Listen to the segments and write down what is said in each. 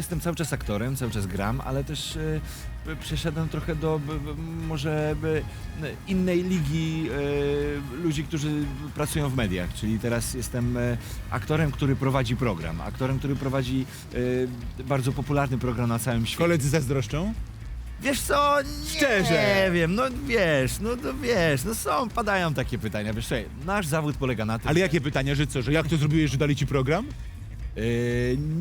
jestem cały czas aktorem, cały czas gram, ale też e, b- przeszedłem trochę do b, może b, innej ligi e, ludzi, którzy pracują w mediach, czyli teraz jestem e, aktorem, który prowadzi program, aktorem, który prowadzi e, bardzo popularny program na całym świecie. Koledzy zazdroszczą? Wiesz co, nie Szczerze. wiem, no wiesz, no, no wiesz, no są, padają takie pytania, wiesz, nasz zawód polega na tym, Ale jakie pytania, że co, że jak to zrobiłeś, że dali ci program? Yy,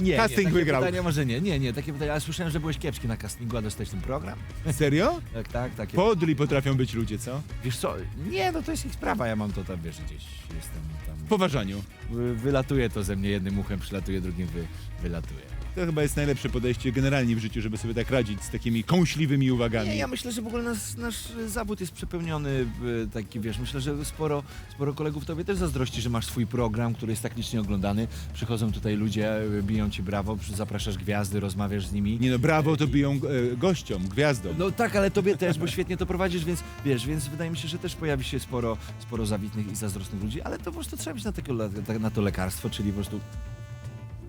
nie, Casting nie, takie wygrał. pytania może nie, nie, nie, takie pytania, ale słyszałem, że byłeś kiepski na castingu, a dostałeś ten program? Serio? Tak, tak, takie. Podli potrafią być ludzie, co? Wiesz co, nie, no to jest ich sprawa, ja mam to tam, wiesz, gdzieś jestem tam, W poważaniu. wy- wylatuje to ze mnie, jednym uchem przylatuje, drugim wy, wylatuje. To chyba jest najlepsze podejście generalnie w życiu, żeby sobie tak radzić z takimi kąśliwymi uwagami. Nie, ja myślę, że w ogóle nasz, nasz zawód jest przepełniony, y, taki wiesz, myślę, że sporo, sporo kolegów tobie też zazdrości, że masz swój program, który jest tak licznie oglądany, przychodzą tutaj ludzie, y, biją ci brawo, przy- zapraszasz gwiazdy, rozmawiasz z nimi. Nie no, brawo to biją e, gościom, gwiazdom. No tak, ale tobie też, bo świetnie to prowadzisz, więc wiesz, więc wydaje mi się, że też pojawi się sporo, sporo zawitnych i zazdrosnych ludzi, ale to po prostu trzeba mieć na, tego, le- na to lekarstwo, czyli po prostu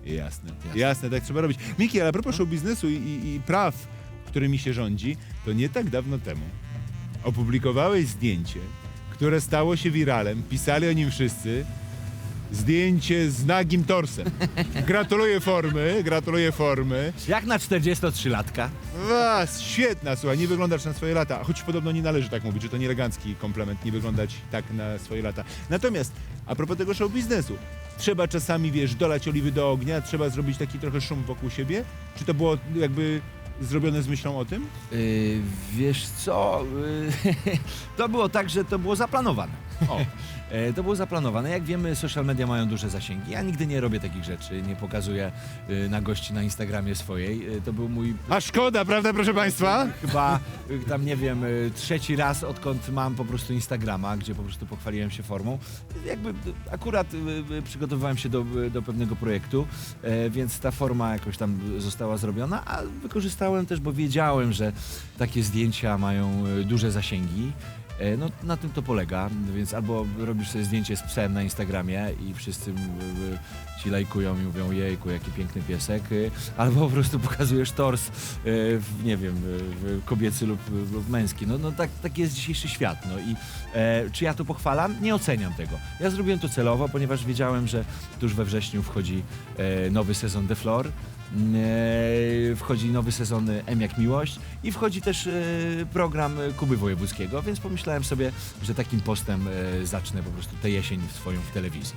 Jasne, Jasne. jasne, tak trzeba robić. Miki, ale a propos show biznesu i, i, i praw, którymi się rządzi, to nie tak dawno temu opublikowałeś zdjęcie, które stało się wiralem, pisali o nim wszyscy. Zdjęcie z nagim torsem. Gratuluję formy, gratuluję formy. jak na 43-latka. Was, świetna, słuchaj, nie wyglądasz na swoje lata. Choć podobno nie należy tak mówić, że to nie elegancki komplement, nie wyglądać tak na swoje lata. Natomiast, a propos tego show biznesu, trzeba czasami, wiesz, dolać oliwy do ognia, trzeba zrobić taki trochę szum wokół siebie? Czy to było jakby zrobione z myślą o tym? Yy, wiesz co, yy, to było tak, że to było zaplanowane. O, E, To było zaplanowane. Jak wiemy, social media mają duże zasięgi. Ja nigdy nie robię takich rzeczy, nie pokazuję y, na gości na Instagramie swojej. Y, To był mój a szkoda, prawda, proszę państwa? chyba y, tam nie wiem, y, trzeci raz odkąd mam po prostu Instagrama, gdzie po prostu pochwaliłem się formą. Jakby y, akurat y, y, przygotowywałem się do, y, do pewnego projektu, e, więc ta forma jakoś tam została zrobiona, a wykorzystałem też, bo wiedziałem, że takie zdjęcia mają y, duże zasięgi. E, No na tym to polega, więc albo robisz sobie zdjęcie z psem na Instagramie i wszyscy ci lajkują i mówią jejku, jaki piękny piesek, y, albo po prostu pokazujesz tors, y, nie wiem, kobiecy lub, lub męski. No, no tak, tak jest dzisiejszy świat. No i e, czy ja to pochwalam? Nie oceniam tego. Ja zrobiłem to celowo, ponieważ wiedziałem, że tuż we wrześniu wchodzi e, nowy sezon The Floor. E, wchodzi nowy sezon M jak Miłość i wchodzi też e, program Kuby Wojewódzkiego, więc pomyślałem sobie, że takim postem e, zacznę po prostu tę jesień swoją w telewizji.